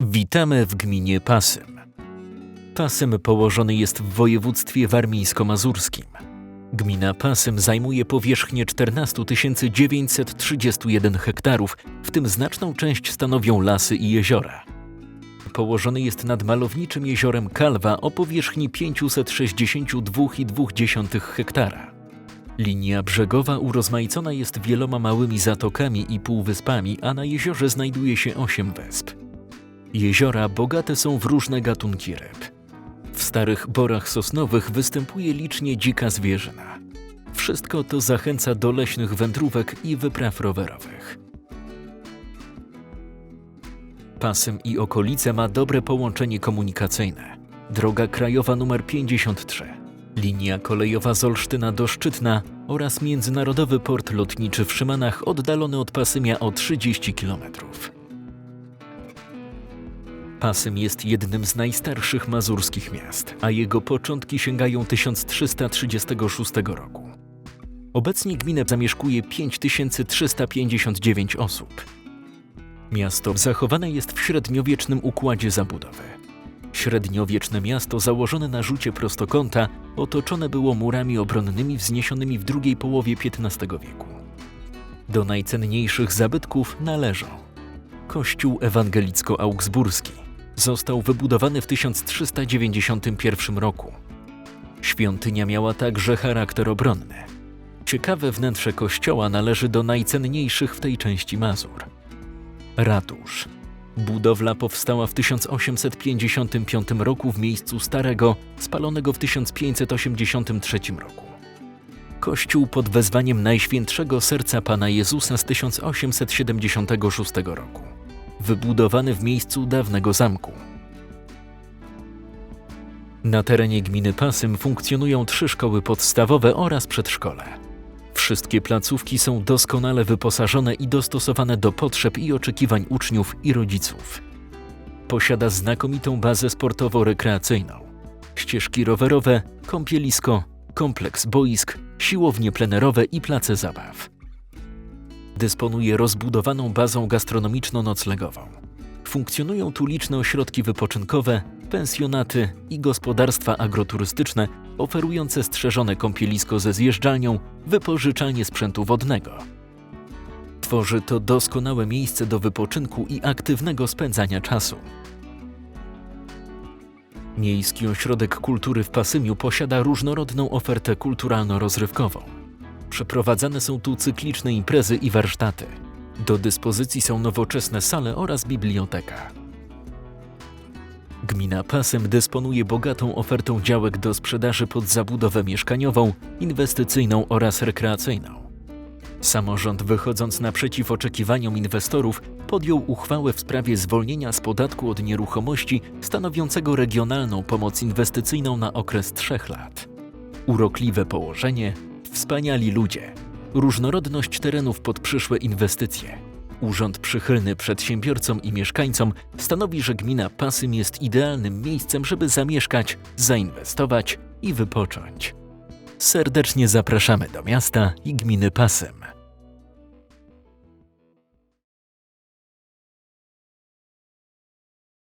Witamy w gminie Pasym. Pasym położony jest w województwie warmińsko-mazurskim. Gmina Pasym zajmuje powierzchnię 14 931 hektarów, w tym znaczną część stanowią lasy i jeziora. Położony jest nad malowniczym jeziorem Kalwa o powierzchni 562,2 hektara. Linia brzegowa urozmaicona jest wieloma małymi zatokami i półwyspami, a na jeziorze znajduje się osiem wysp. Jeziora bogate są w różne gatunki ryb. W starych borach sosnowych występuje licznie dzika zwierzyna. Wszystko to zachęca do leśnych wędrówek i wypraw rowerowych. Pasym i okolice ma dobre połączenie komunikacyjne. Droga krajowa nr 53, linia kolejowa z Olsztyna do Szczytna oraz międzynarodowy port lotniczy w Szymanach oddalony od Pasymia o 30 kilometrów. Pasym jest jednym z najstarszych mazurskich miast, a jego początki sięgają 1336 roku. Obecnie gminę zamieszkuje 5359 osób. Miasto zachowane jest w średniowiecznym układzie zabudowy. Średniowieczne miasto założone na rzucie prostokąta otoczone było murami obronnymi wzniesionymi w drugiej połowie XV wieku. Do najcenniejszych zabytków należą Kościół ewangelicko-augsburski. Został wybudowany w 1391 roku. Świątynia miała także charakter obronny. Ciekawe wnętrze kościoła należy do najcenniejszych w tej części Mazur. Ratusz. Budowla powstała w 1855 roku w miejscu starego, spalonego w 1583 roku. Kościół pod wezwaniem Najświętszego Serca Pana Jezusa z 1876 roku, wybudowany w miejscu dawnego zamku. Na terenie gminy Pasym funkcjonują trzy szkoły podstawowe oraz przedszkole. Wszystkie placówki są doskonale wyposażone i dostosowane do potrzeb i oczekiwań uczniów i rodziców. Posiada znakomitą bazę sportowo-rekreacyjną, ścieżki rowerowe, kąpielisko, kompleks boisk, siłownie plenerowe i place zabaw. Dysponuje rozbudowaną bazą gastronomiczno-noclegową. Funkcjonują tu liczne ośrodki wypoczynkowe, pensjonaty i gospodarstwa agroturystyczne oferujące strzeżone kąpielisko ze zjeżdżalnią, wypożyczalnię sprzętu wodnego. Tworzy to doskonałe miejsce do wypoczynku i aktywnego spędzania czasu. Miejski Ośrodek Kultury w Pasymiu posiada różnorodną ofertę kulturalno-rozrywkową. Przeprowadzane są tu cykliczne imprezy i warsztaty. Do dyspozycji są nowoczesne sale oraz biblioteka. Gmina Pasem dysponuje bogatą ofertą działek do sprzedaży pod zabudowę mieszkaniową, inwestycyjną oraz rekreacyjną. Samorząd, wychodząc naprzeciw oczekiwaniom inwestorów, podjął uchwałę w sprawie zwolnienia z podatku od nieruchomości stanowiącego regionalną pomoc inwestycyjną na okres trzech lat. Urokliwe położenie, wspaniali ludzie, różnorodność terenów pod przyszłe inwestycje. Urząd przychylny przedsiębiorcom i mieszkańcom stanowi, że gmina Pasym jest idealnym miejscem, żeby zamieszkać, zainwestować i wypocząć. Serdecznie zapraszamy do miasta i gminy Pasym.